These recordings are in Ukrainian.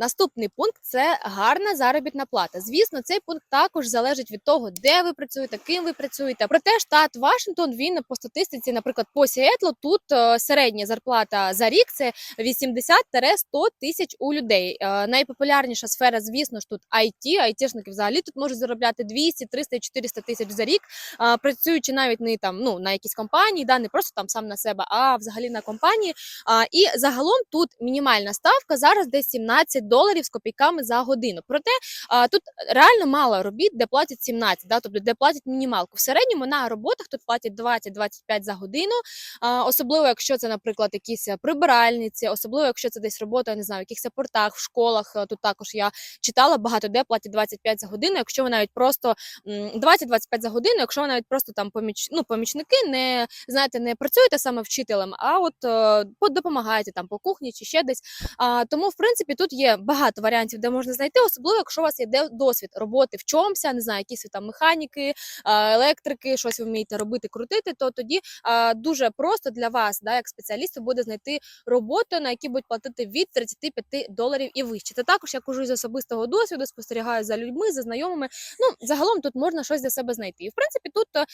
Наступний пункт це гарна заробітна плата. Звісно, цей пункт також залежить від того, де ви працюєте, ким ви працюєте. Проте штат Вашингтон він по статистиці, наприклад, по Сіетлу, тут е, середня зарплата за рік це 80-100 тисяч у людей. Е, Найпопулярніша сфера, звісно ж, тут IT. Айтішники взагалі тут можуть заробляти 200, 300 і 400 тисяч за рік, е, працюючи навіть не там ну на якійсь компанії, да не просто там сам на себе, а взагалі на компанії. І загалом тут мінімальна ставка зараз десь 17 доларів з копійками за годину. Проте а, тут реально мало робіт, де платять 17, да, тобто де платять мінімалку. В середньому на роботах тут платять 20-25 за годину. А, особливо, якщо це, наприклад, якісь прибиральниці, особливо, якщо це десь робота, я не знаю, в якихось портах, в школах. е, Тут також я читала багато де платять 25 за годину. Якщо ви навіть просто 20-25 за годину, якщо ви навіть просто там поміч, ну, помічники, не знаєте, не працюєте саме вчителем, а от е, допомагаєте там по кухні чи ще десь. А, тому, в принципі, тут є багато варіантів, де можна знайти, особливо, якщо у вас є досвід роботи в чомусь, не знаю, якісь там механіки, електрики, щось ви вмієте робити, крутити, то тоді дуже просто для вас, да, як спеціалісту, буде знайти роботу, на якій будуть платити від 35 доларів і вище. Це також я кажу з особистого досвіду, спостерігаю за людьми, за знайомими. Ну, загалом тут можна щось для себе знайти. І в принципі, тут е,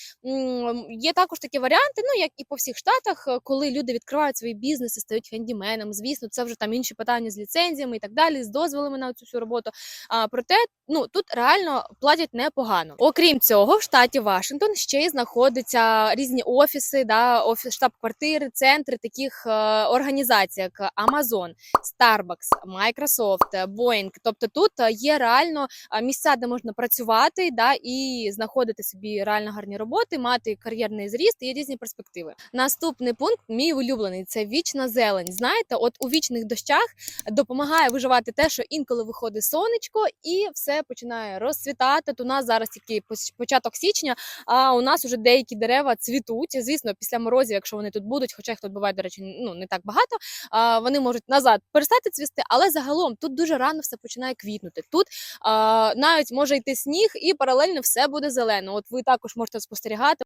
є також такі варіанти, ну як і по всіх штатах, е, коли люди відкривають свої бізнеси, стають хендіменом. Звісно, це вже там інші питання з ліцензіями і так далі, з дозволами на цю всю роботу. А проте, ну тут реально платять непогано. Окрім цього, в штаті Вашингтон ще й знаходяться різні офіси, да, офіс, штаб-квартири, центри таких е, організацій, як Amazon, Starbucks, Microsoft, е, Boeing. Тобто тут е, є реально місця, де можна працювати, да, і знаходити собі реально гарні роботи, мати кар'єрний зріст і різні перспективи. Наступний пункт, мій улюблений, це вічна зелень. Знаєте, от у вічних дощах допомагає виживати те, що інколи виходить сонечко, і все починає розцвітати. От у нас зараз тільки початок січня, а у нас уже деякі дерева цвітуть. Звісно, після морозів, якщо вони тут будуть, хоча їх тут буває, до речі, ну не так багато. А, вони можуть назад перестати цвісти, але загалом тут дуже рано все починає квітнути. Тут а, навіть може йти сніг, і паралельно все буде зелено. От ви також можете спостерігати.